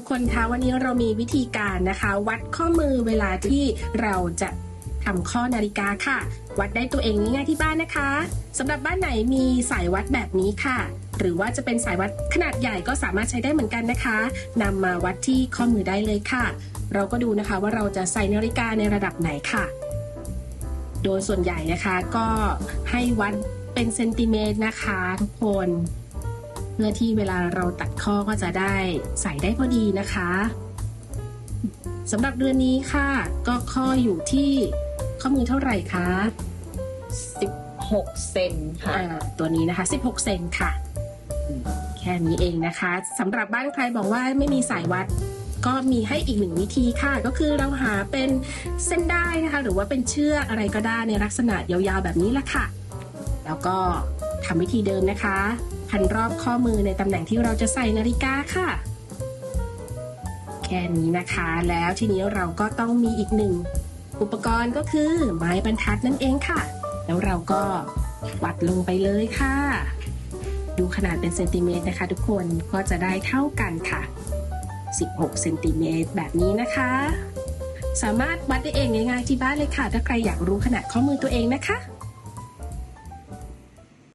ทุกคนคะวันนี้เรามีวิธีการนะคะ วัดข้อมือเวลาที่เราจะทำข้อนาฬิกาค่ะ วัดได้ตัวเองง่ายๆที่บ้านนะคะสำหรับบ้านไหนมีสายวัดแบบนี้ค่ะ หรือว่าจะเป็นสายวัดขนาดใหญ่ก็สามารถใช้ได้เหมือนกันนะคะนำมาวัดที่ข้อมือได้เลยค่ะ เราก็ดูนะคะว่าเราจะใส่นาฬิกาในระดับไหนค่ะ โดยส่วนใหญ่นะคะก็ให้วัดเป็นเซนติเมตรนะคะทุกคน พื่อที่เวลาเราตัดข้อก็จะได้ใส่ได้พอดีนะคะสำหรับเดือนนี้ค่ะ ก็ข้ออยู่ที่ข้อมือเท่าไหร่คะ16 เซนค่ะอ่าตัวนี้นะคะ 16 เซนค่ะ แค่นี้เองนะคะสำหรับบ้านใครบอกว่าไม่มีสายวัด ก็มีให้อีกหนึ่งวิธีค่ะ ก็คือเราหาเป็นเส้นได้นะคะ หรือว่าเป็นเชือกอะไรก็ได้ในลักษณะยาวๆแบบนี้แหละค่ะ แล้วก็ทำวิธีเดิมนะคะ พันรอบข้อมือในตำแหน่งที่เราจะใส่นาฬิกาค่ะ แค่นี้นะคะ แล้วทีนี้เราก็ต้องมีอีกหนึ่งอุปกรณ์ก็คือไม้บรรทัดนั่นเองค่ะ แล้วเราก็วัดลงไปเลยค่ะ ดูขนาดเป็นเซนติเมตรนะคะ ทุกคนก็จะได้เท่ากันค่ะ 16เซนติเมตรแบบนี้นะคะ สามารถวัดได้เองง่ายๆที่บ้านเลยค่ะ ถ้าใครอยากรู้ขนาดข้อมือตัวเองนะคะ